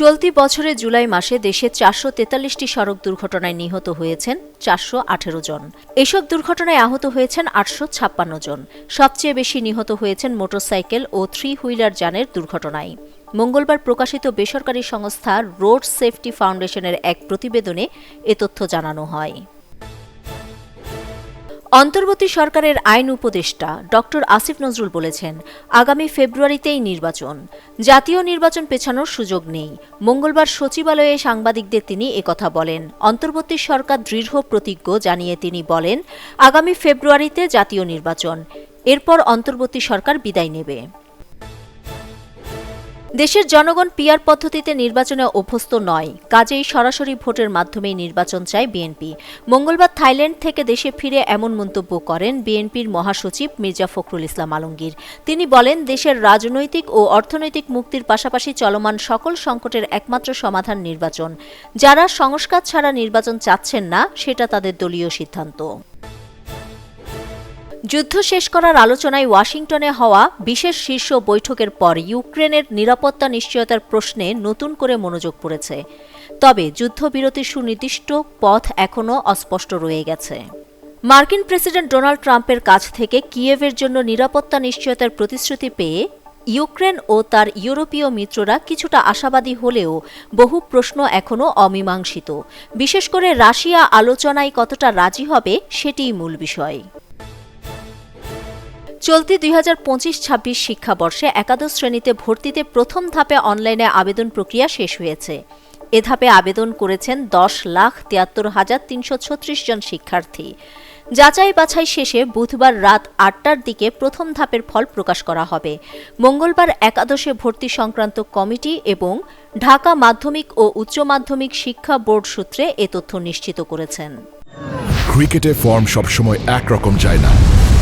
চলতি বছরে জুলাই মাসে দেশে চারশো তেতাল্লিশটি সড়ক দুর্ঘটনায় নিহত হয়েছেন চারশো আঠেরো জন। এসব দুর্ঘটনায় আহত হয়েছেন আটশো ছাপ্পান্ন জন। সবচেয়ে বেশি নিহত হয়েছেন মোটরসাইকেল ও থ্রি হুইলার যানের দুর্ঘটনায়। মঙ্গলবার প্রকাশিত বেসরকারি সংস্থা রোড সেফটি ফাউন্ডেশনের এক প্রতিবেদনে এ তথ্য জানানো হয়। অন্তর্বর্তী সরকারের আইন উপদেষ্টা ডক্টর আসিফ নজরুল বলেছেন, আগামী ফেব্রুয়ারিতেই নির্বাচন। জাতীয় নির্বাচন পেছানোর সুযোগ নেই। মঙ্গলবার সচিবালয়ে সাংবাদিকদের তিনি একথা বলেন। অন্তর্বর্তী সরকার দৃঢ় প্রতিজ্ঞ জানিয়ে তিনি বলেন, আগামী ফেব্রুয়ারিতে জাতীয় নির্বাচন। এরপর অন্তর্বর্তী সরকার বিদায় নেবে। দেশের জনগণ পিয়ার পদ্ধতিতে নির্বাচনে অভ্যস্ত নয়। কাজেই সরাসরি ভোটের মাধ্যমেই নির্বাচন চায় বিএনপি। মঙ্গলবার থাইল্যান্ড থেকে দেশে ফিরে এমন মন্তব্য করেন বিএনপির মহাসচিব মির্জা ফখরুল ইসলাম আলমগীর। তিনি বলেন, দেশের রাজনৈতিক ও অর্থনৈতিক মুক্তির পাশাপাশি চলমান সকল সংকটের একমাত্র সমাধান নির্বাচন। যারা সংস্কার ছাড়া নির্বাচন চাচ্ছেন না, সেটা তাদের দলীয় সিদ্ধান্ত। যুদ্ধ শেষ করার আলোচনায় ওয়াশিংটনে হওয়া বিশেষ শীর্ষ বৈঠকের পর ইউক্রেনের নিরাপত্তা নিশ্চয়তার প্রশ্নে নতুন করে মনোযোগ পড়েছে। তবে যুদ্ধবিরতির সুনির্দিষ্ট পথ এখনও অস্পষ্ট রয়ে গেছে। মার্কিন প্রেসিডেন্ট ডোনাল্ড ট্রাম্পের কাছ থেকে কিয়েভের জন্য নিরাপত্তা নিশ্চয়তার প্রতিশ্রুতি পেয়ে ইউক্রেন ও তার ইউরোপীয় মিত্ররা কিছুটা আশাবাদী হলেও বহু প্রশ্ন এখনও অমীমাংসিত। বিশেষ করে রাশিয়া আলোচনায় কতটা রাজি হবে সেটিই মূল বিষয়। চলতি দুই হাজার পঁচিশ ছাব্বিশ শিক্ষাবর্ষে একাদশ শ্রেণীতে ভর্তিতে প্রথম ধাপে অনলাইনে আবেদন প্রক্রিয়া শেষ হয়েছে। এ ধাপে আবেদন করেছেন দশ লাখ তিয়াত্তর হাজার তিনশো ছত্রিশ জন শিক্ষার্থী। যাচাই বাছাই শেষে বুধবার রাত আটটার দিকে প্রথম ধাপের ফল প্রকাশ করা হবে। মঙ্গলবার একাদশে ভর্তি সংক্রান্ত কমিটি এবং ঢাকা মাধ্যমিক ও উচ্চ মাধ্যমিক শিক্ষা বোর্ড সূত্রে এ তথ্য নিশ্চিত করেছেন। ক্রিকেটে ফর্ম সবসময় একরকম যায় না।